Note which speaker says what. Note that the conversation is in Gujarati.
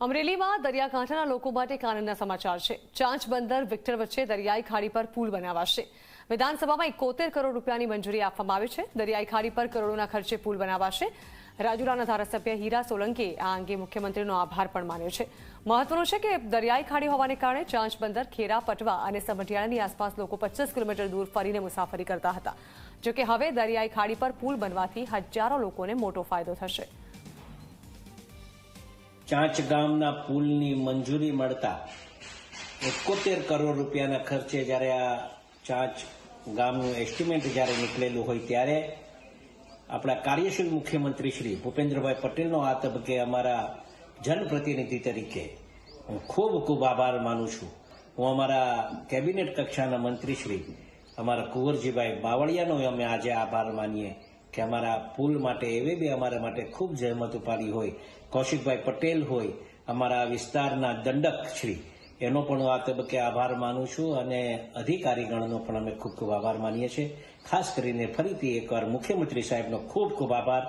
Speaker 1: અમરેલીમાં દરિયાકાંઠાના લોકો માટે એક આનંદના સમાચાર છે. ચાંચ બંદર વિક્ટર વચ્ચે દરિયાઈ ખાડી પર પુલ બનાવાશે. વિધાનસભામાં એકોતેર કરોડ રૂપિયાની મંજૂરી આપવામાં આવી છે. દરિયાઈ ખાડી પર કરોડોના ખર્ચે પુલ બનાવાશે. રાજુલાના ધારાસભ્ય હીરા સોલંકીએ આ અંગે મુખ્યમંત્રીનો આભાર પણ માન્યો છે. મહત્વનું છે કે દરિયાઈ ખાડી હોવાને કારણે ચાંચ બંદર ખેરા, પટવા અને સમઢિયાળાની આસપાસ લોકો પચાસ કિલોમીટર દૂર ફરીને મુસાફરી કરતા હતા. જોકે હવે દરિયાઈ ખાડી પર પુલ બનવાથી હજારો લોકોને મોટો ફાયદો થશે.
Speaker 2: ચાંચ ગામના પુલની મંજૂરી મળતા એકોતેર કરોડ રૂપિયાના ખર્ચે જ્યારે આ ચાંચ ગામનું એસ્ટિમેટ જ્યારે નીકળેલું હોય ત્યારે આપણા કાર્યશીલ મુખ્યમંત્રી શ્રી ભૂપેન્દ્રભાઈ પટેલનો આ તબક્કે અમારા જનપ્રતિનિધિ તરીકે હું ખૂબ ખૂબ આભાર માનું છું. હું અમારા કેબિનેટ કક્ષાના મંત્રી શ્રી અમારા કુંવરજીભાઈ બાવળિયાનો અમે આજે આભાર માનીએ કે અમારા પુલ માટે, એવે બી અમારા માટે ખૂબ જહેમત ઉપાડી હોય. કૌશિકભાઈ પટેલ હોય, અમારા વિસ્તારના દંડક શ્રી. એનો પણ હું આ તબક્કે આભાર માનું છું અને અધિકારીગણનો પણ અમે ખૂબ ખૂબ આભાર માનીએ છીએ. ખાસ કરીને ફરીથી એકવાર મુખ્યમંત્રી સાહેબનો ખૂબ ખૂબ આભાર.